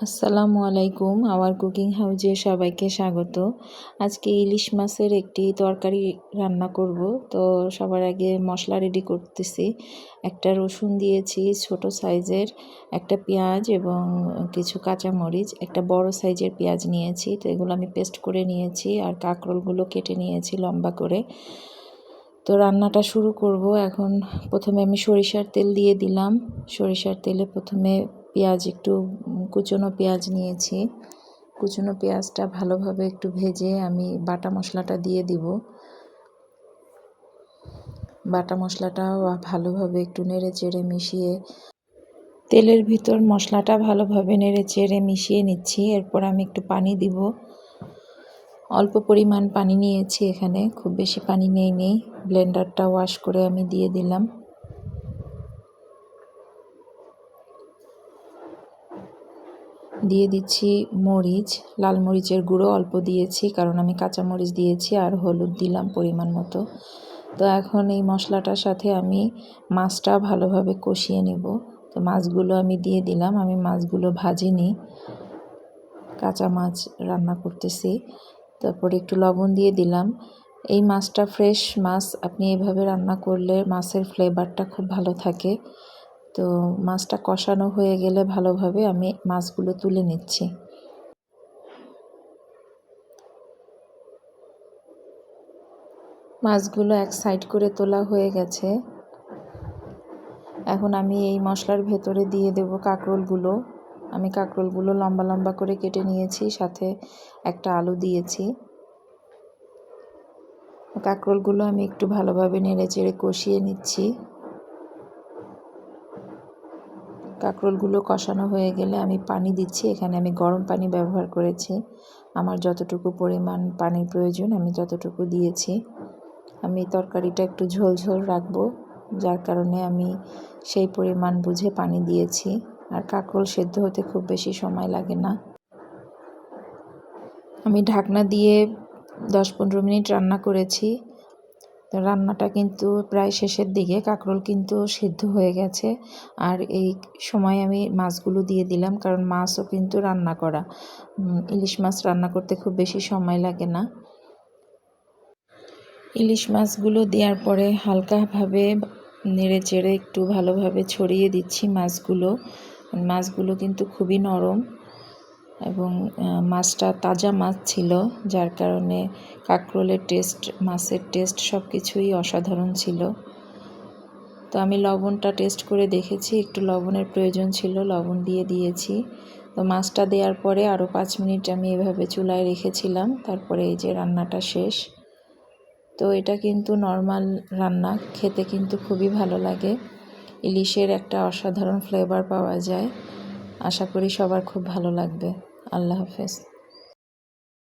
আসসালামু আলাইকুম, hour cooking হাউজে সবাইকে স্বাগত। আজকে ইলিশ মাছের একটি তরকারি রান্না করব। তো সবার আগে মশলা রেডি করতেছি। একটা রসুন দিয়েছি ছোট সাইজের, একটা পেঁয়াজ এবং কিছু কাঁচামরিচ, একটা বড় সাইজের পেঁয়াজ নিয়েছি। তো এগুলো আমি পেস্ট করে নিয়েছি আর কাঁকরোলগুলো কেটে নিয়েছি লম্বা করে। তো রান্নাটা শুরু করব। এখন প্রথমে আমি সরিষার তেল দিয়ে দিলাম। সরিষার তেলে প্রথমে পেঁয়াজ একটু কুচনো পেঁয়াজ নিয়েছি। কুচনো পেঁয়াজটা ভালোভাবে একটু ভেজে আমি বাটা মশলাটা দিয়ে দিব। বাটা মশলাটাও ভালোভাবে একটু নেড়ে চেড়ে মিশিয়ে তেলের ভিতর মশলাটা ভালোভাবে নেড়ে চেড়ে মিশিয়ে নিচ্ছি। এরপর আমি একটু পানি দিব। অল্প পরিমাণ পানি নিয়েছি এখানে, খুব বেশি পানি নেই নেই। ব্লেন্ডারটা ওয়াশ করে আমি দিয়ে দিলাম। দিয়ে দিচ্ছি মরিচ, লাল মরিচের গুঁড়ো, অল্প দিয়েছি কারণ আমি কাঁচা মরিচ দিয়েছি আর হলুদ দিলাম পরিমাণ মতো। তো এখন এই মশলাটার সাথে আমি মাছটা ভালোভাবে কষিয়ে নেব। তো মাছগুলো আমি দিয়ে দিলাম, আমি মাছগুলো ভাজিনি, কাঁচা মাছ রান্না করতেছি। তারপরে একটু লবণ দিয়ে দিলাম। এই মাছটা ফ্রেশ মাছ, আপনি এভাবে রান্না করলে মাছের ফ্লেভারটা খুব ভালো থাকে। তো মাছটা কষানো হয়ে গেলে ভালোভাবে আমি মাছগুলো তুলে নিচ্ছি। মাছগুলো এক সাইড করে তোলা হয়ে গেছে। এখন আমি এই মশলার ভেতরে দিয়ে দেব কাঁকরোলগুলো। আমি কাঁকরোলগুলো লম্বা লম্বা করে কেটে নিয়েছি, সাথে একটা আলু দিয়েছি। কাঁকরোলগুলো আমি একটু ভালোভাবে নেড়ে চেড়ে কষিয়ে নিচ্ছি। কাঁকরোলগুলো কষানো হয়ে গেলে আমি পানি দিচ্ছি। এখানে আমি গরম পানি ব্যবহার করেছি। আমার যতটুকু পরিমাণ পানির প্রয়োজন আমি ততটুকু দিয়েছি। আমি তরকারিটা একটু ঝোল ঝোল রাখব, যার কারণে আমি সেই পরিমাণ বুঝে পানি দিয়েছি। আর কাঁকরোল সেদ্ধ হতে খুব বেশি সময় লাগে না। আমি ঢাকনা দিয়ে দশ পনেরো মিনিট রান্না করেছি। তো রান্নাটা কিন্তু প্রায় শেষের দিকে কাঁকরোল কিন্তু সিদ্ধ হয়ে গেছে। আর এই সময় আমি মাছগুলো দিয়ে দিলাম, কারণ মাছও কিন্তু রান্না করা। ইলিশ মাছ রান্না করতে খুব বেশি সময় লাগে না। ইলিশ মাছগুলো দেওয়ার পরে হালকাভাবে নেড়ে চেড়ে একটু ভালোভাবে ছড়িয়ে দিচ্ছি মাছগুলো। মাছগুলো কিন্তু খুবই নরম। এবং মাছটা তাজা মাছ ছিল, যার কারণে কাঁকরোলের টেস্ট, মাছের টেস্ট সব কিছুই অসাধারণ ছিল। তো আমি লবণটা টেস্ট করে দেখেছি, একটু লবণের প্রয়োজন ছিল, লবণ দিয়ে দিয়েছি। তো মাছটা দেওয়ার পরে আরও পাঁচ মিনিট আমি এভাবে চুলায় রেখেছিলাম, তারপরে এই যে রান্নাটা শেষ। তো এটা কিন্তু নর্মাল রান্না, খেতে কিন্তু খুবই ভালো লাগে। ইলিশের একটা অসাধারণ ফ্লেভার পাওয়া যায়। আশা করি সবার খুব ভালো লাগবে। আল্লাহ হাফেজ।